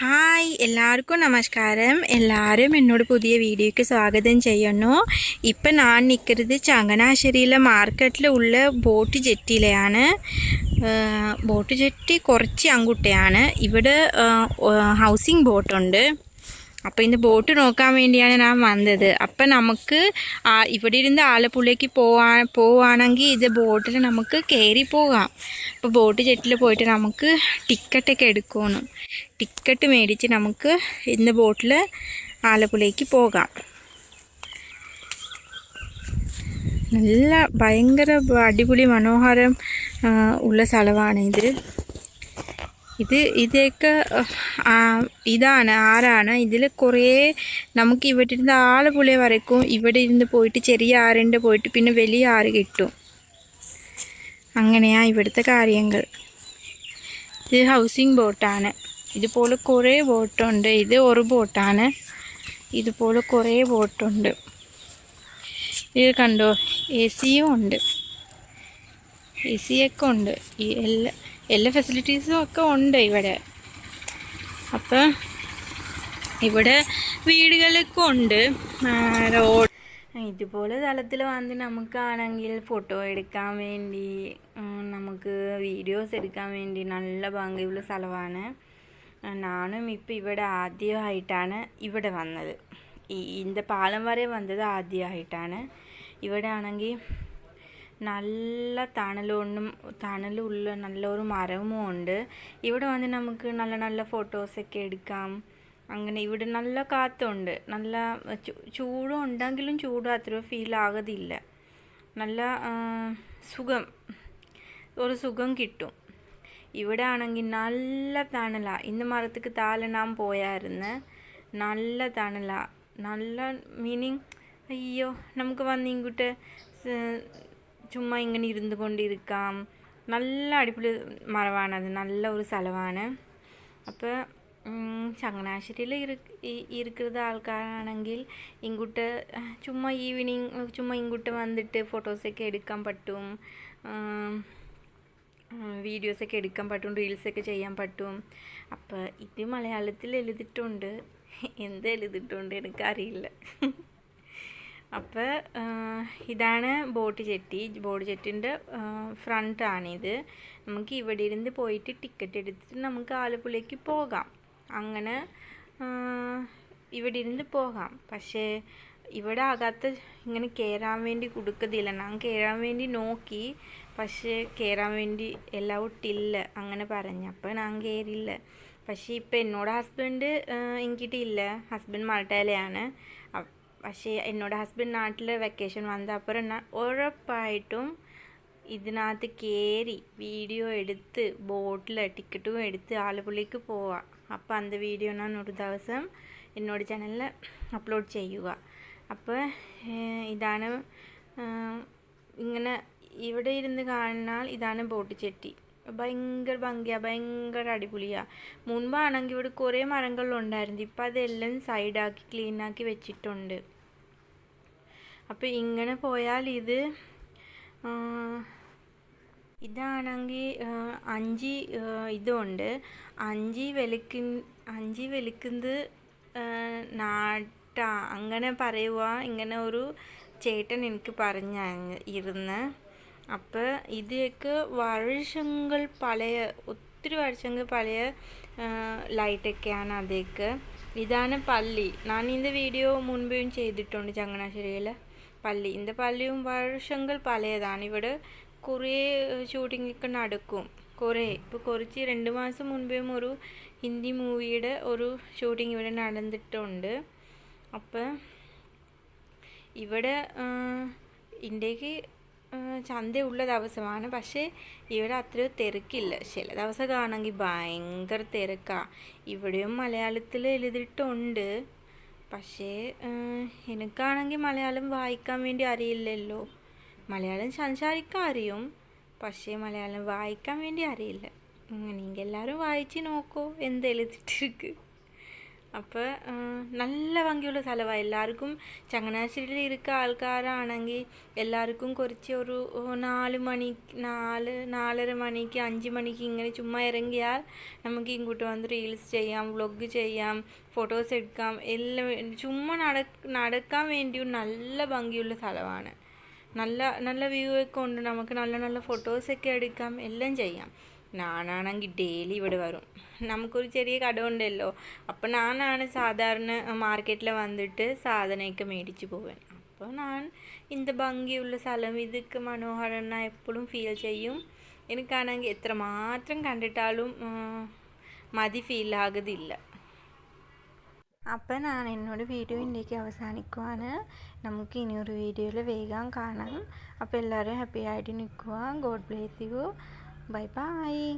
Hi എല്ലാവർക്കും നമസ്കാരം. എല്ലാവരും എന്നോട് പുതിയ വീഡിയോയ്ക്ക് സ്വാഗതം ചെയ്യുന്നു. ഇപ്പം ഞാൻ നിൽക്കുന്നത് ചങ്ങനാശ്ശേരിയിലെ മാർക്കറ്റിലുള്ള ബോട്ട് ജെറ്റിയിലെയാണ്. ബോട്ട് ജെട്ടി കുറച്ച് അങ്ങോട്ടെയാണ് ഇവിടെ ഹൗസിംഗ് ബോട്ടുണ്ട്. അപ്പോൾ ഇന്ന് ബോട്ട് നോക്കാൻ വേണ്ടിയാണ് ഞാൻ വന്നത്. അപ്പം നമുക്ക് ഇവിടെ ഇരുന്ന് ആലപ്പുഴയ്ക്ക് പോവാ പോവാണെങ്കിൽ ഇത് ബോട്ടിൽ നമുക്ക് കയറി പോകാം. അപ്പോൾ ബോട്ട് ജെട്ടിൽ പോയിട്ട് നമുക്ക് ടിക്കറ്റൊക്കെ എടുക്കണം ടിക്കറ്റ് മേടിച്ച് നമുക്ക് ഇന്ന് ബോട്ടിൽ ആലപ്പുഴയ്ക്ക് പോകാം. നല്ല ഭയങ്കര അടിപൊളി മനോഹരം ഉള്ള സ്ഥലമാണിത് ഇത് ഇതൊക്കെ ഇതാണ് ആരാണ്? ഇതിൽ കുറേ നമുക്ക് ഇവിടെ ഇരുന്ന് ആലപ്പുഴ വരയ്ക്കും. ഇവിടെ ഇരുന്ന് പോയിട്ട് ചെറിയ ആരുണ്ട് പോയിട്ട് പിന്നെ വലിയ ആറ് കിട്ടും. അങ്ങനെയാണ് ഇവിടുത്തെ കാര്യങ്ങൾ. ഇത് ഹൗസിംഗ് ബോട്ടാണ്. ഇതുപോലെ കുറേ ബോട്ടുണ്ട്. ഇത് ഒരു ബോട്ടാണ്. ഇതുപോലെ കുറേ ബോട്ടുണ്ട്. ഇത് കണ്ടോ? എ സിയും ഉണ്ട്. എ സിയൊക്കെ ഉണ്ട്. ഈ എല്ലാ എല്ലാ ഫെസിലിറ്റീസും ഒക്കെ ഉണ്ട് ഇവിടെ. അപ്പം ഇവിടെ വീടുകളൊക്കെ ഉണ്ട്. റോഡ് ഇതുപോലെ സ്ഥലത്തിൽ വന്ന് നമുക്കാണെങ്കിൽ ഫോട്ടോ എടുക്കാൻ വേണ്ടി നമുക്ക് വീഡിയോസ് എടുക്കാൻ വേണ്ടി നല്ല ഭംഗിയുള്ള സ്ഥലമാണ്. നാണും ഇപ്പം ഇവിടെ ആദ്യമായിട്ടാണ് ഇവിടെ വന്നത്. ഈ ഇതിന്റെ പാലം വരെ വന്നത് ആദ്യമായിട്ടാണ്. ഇവിടെ ആണെങ്കിൽ നല്ല തണലൊന്നും തണലുള്ള നല്ലൊരു മരവും ഉണ്ട്. ഇവിടെ വന്ന് നമുക്ക് നല്ല നല്ല ഫോട്ടോസൊക്കെ എടുക്കാം. അങ്ങനെ ഇവിടെ നല്ല കാറ്റുണ്ട് നല്ല ചൂടും ഉണ്ടെങ്കിലും ചൂട് അത്ര ഫീൽ ആകതില്ല. നല്ല സുഖം ഒരു സുഖം കിട്ടും. ഇവിടെ ആണെങ്കിൽ നല്ല തണല. ഇന്ന് മരത്തേക്ക് താഴെ നാം പോയായിരുന്നു. നല്ല തണല. നല്ല മീനിങ് അയ്യോ നമുക്ക് വന്ന് ഇങ്ങോട്ട് സ്- ചുമ്മാ ഇങ്ങനെ ഇരുന്ന് കൊണ്ടിരിക്കാം. നല്ല അടിപൊളി മരമാണത് നല്ല ഒരു സ്ഥലമാണ് അപ്പോൾ ചങ്ങനാശ്ശേരിയിൽ ഇരിക്കുന്ന ആൾക്കാരാണെങ്കിൽ ഇങ്ങോട്ട് ചുമ്മാ ഈവനിങ് ചുമ്മാ ഇങ്ങോട്ട് വന്നിട്ട് ഫോട്ടോസൊക്കെ എടുക്കാൻ പറ്റും. വീഡിയോസൊക്കെ എടുക്കാൻ പറ്റും റീൽസൊക്കെ ചെയ്യാൻ പറ്റും. അപ്പോൾ ഇത് മലയാളത്തിൽ എഴുതിയിട്ടുണ്ട്. എന്ത് എഴുതിയിട്ടുണ്ട് എനിക്കറിയില്ല. അപ്പോൾ ഇതാണ് ബോട്ട് ചെട്ടി ബോട്ട് ചെട്ടിന്റെ ഫ്രണ്ടാണിത് നമുക്ക് ഇവിടെ ഇരുന്ന് പോയിട്ട് ടിക്കറ്റ് എടുത്തിട്ട് നമുക്ക് ആലപ്പുഴയ്ക്ക് പോകാം. അങ്ങനെ ഇവിടെ ഇരുന്ന് പോകാം. പക്ഷേ ഇവിടെ അകത്ത് ഇങ്ങനെ കയറാൻ വേണ്ടി കൊടുക്കത്തില്ല. ഞാൻ കയറാൻ വേണ്ടി നോക്കി. പക്ഷേ കയറാൻ വേണ്ടി എല്ലാം ഒട്ടില്ല. അങ്ങനെ പറഞ്ഞു. അപ്പോൾ ഞാൻ കയറിയില്ല പക്ഷേ ഇപ്പം എന്നോട് ഹസ്ബൻഡ് എനിക്കിട്ടില്ല. ഹസ്ബൻഡ് മാൾട്ടയിലെയാണ്. അ- പക്ഷേ എന്നോട് ഹസ്ബൻഡ് നാട്ടിൽ വെക്കേഷൻ വന്ന അപ്പുറം ഞാൻ ഉറപ്പായിട്ടും ഇതിനകത്ത് കയറി വീഡിയോ എടുത്ത് ബോട്ടിൽ ടിക്കറ്റും എടുത്ത് ആലപ്പുഴയ്ക്ക് പോവാം അപ്പോൾ അന്ത വീഡിയോ ഞാൻ ഒരു ദിവസം എന്നോട് ചാനലിൽ അപ്ലോഡ് ചെയ്യുക. അപ്പോൾ ഇതാണ് ഇങ്ങനെ ഇവിടെ ഇരുന്ന് കാണാൻ ഇതാണ് ബോട്ട് ചെട്ടി. ഭയങ്കര ഭംഗിയാണ് ഭയങ്കര അടിപൊളിയാണ് മുൻപാണെങ്കിൽ ഇവിടെ കുറേ മരങ്ങളുണ്ടായിരുന്നു ഇപ്പം അതെല്ലാം സൈഡാക്കി ക്ലീനാക്കി വെച്ചിട്ടുണ്ട്. അപ്പോൾ ഇങ്ങനെ പോയാൽ ഇത് ഇതാണെങ്കിൽ അഞ്ച് ഇതുണ്ട്. അഞ്ചി വിലക്ക് അഞ്ചി വിലക്കുന്നത് നാട്ട. അങ്ങനെ പറയുക ഇങ്ങനെ ഒരു ചേട്ടൻ എനിക്ക് പറഞ്ഞ ഇരുന്ന്. അപ്പോൾ ഇതൊക്കെ വർഷങ്ങൾ പഴയ ഒത്തിരി വർഷങ്ങൾ പഴയ ലൈറ്റൊക്കെയാണ് അതൊക്കെ. ഇതാണ് പള്ളി. ഞാൻ ഇന്ന് വീഡിയോ മുൻപേയും ചെയ്തിട്ടുണ്ട് ചങ്ങനാശ്ശേരിയിൽ പള്ളി. ഇതിന്റെ പള്ളിയും വർഷങ്ങൾ പഴയതാണ്. ഇവിടെ കുറേ ഷൂട്ടിങ്ങൊക്കെ നടക്കും. കുറേ. ഇപ്പോൾ കുറച്ച് രണ്ട് മാസം മുൻപേയും ഒരു ഹിന്ദി മൂവിയുടെ ഒരു ഷൂട്ടിംഗ് ഇവിടെ നടന്നിട്ടുണ്ട്. അപ്പം ഇവിടെ ഇന്ത്യയ്ക്ക് ചന്തയുള്ള ദിവസമാണ്. പക്ഷേ ഇവിടെ അത്ര തിരക്കില്ല. ചില ദിവസമൊക്കെ ആണെങ്കിൽ ഭയങ്കര തിരക്കാണ് ഇവിടെയും മലയാളത്തിൽ എഴുതിയിട്ടുണ്ട്. പക്ഷേ എനിക്കാണെങ്കിൽ മലയാളം വായിക്കാൻ വേണ്ടി അറിയില്ലല്ലോ. മലയാളം സംസാരിക്കാൻ അറിയും. പക്ഷേ മലയാളം വായിക്കാൻ വേണ്ടി അറിയില്ല. നിങ്ങൾ എല്ലാവരും വായിച്ച് നോക്കൂ. എന്ത് എഴുതിട്ടിരിക്ക് അപ്പോൾ നല്ല ഭംഗിയുള്ള സ്ഥലമാണ് എല്ലാവർക്കും ചങ്ങനാശ്ശേരിയിൽ ഇരിക്ക ആൾക്കാരാണെങ്കിൽ എല്ലാവർക്കും കുറച്ച് ഒരു നാല് മണി നാല് നാലര മണിക്ക് അഞ്ച് മണിക്ക് ഇങ്ങനെ ചുമ്മാ ഇറങ്ങിയാൽ നമുക്ക് ഇങ്ങോട്ട് വന്ന് റീൽസ് ചെയ്യാം വ്ളോഗ് ചെയ്യാം ഫോട്ടോസ് എടുക്കാം എല്ലാം ചുമ്മാ നട നടക്കാൻ വേണ്ടിയും നല്ല ഭംഗിയുള്ള സ്ഥലമാണ്. നല്ല നല്ല വ്യൂ ഒക്കെ ഉണ്ട്. നമുക്ക് നല്ല നല്ല ഫോട്ടോസൊക്കെ എടുക്കാം എല്ലാം ചെയ്യാം. ഞാനാണെങ്കിൽ ഡെയിലി ഇവിടെ വരും. നമുക്കൊരു ചെറിയ കട ഉണ്ടല്ലോ അപ്പം നാനാണ് സാധാരണ മാർക്കറ്റിൽ വന്നിട്ട് സാധനമൊക്കെ മേടിച്ച് പോവാൻ അപ്പോൾ ഞാൻ ഇന്ത ഭംഗിയുള്ള സ്ഥലം ഇതൊക്കെ മനോഹരന എപ്പോഴും ഫീൽ ചെയ്യും. എനിക്കാണെങ്കിൽ എത്രമാത്രം കണ്ടിട്ടാലും മതി ഫീൽ ആകുന്നില്ല അപ്പം ഞാൻ എന്നോട് വീഡിയോ ഇന്ത്യയ്ക്ക് അവസാനിക്കുവാണ്. നമുക്ക് ഇനിയൊരു വീഡിയോയിൽ വേഗം കാണാം. അപ്പോൾ എല്ലാവരും ഹാപ്പി ആയിട്ട് നിൽക്കുക God bless you Bye bye.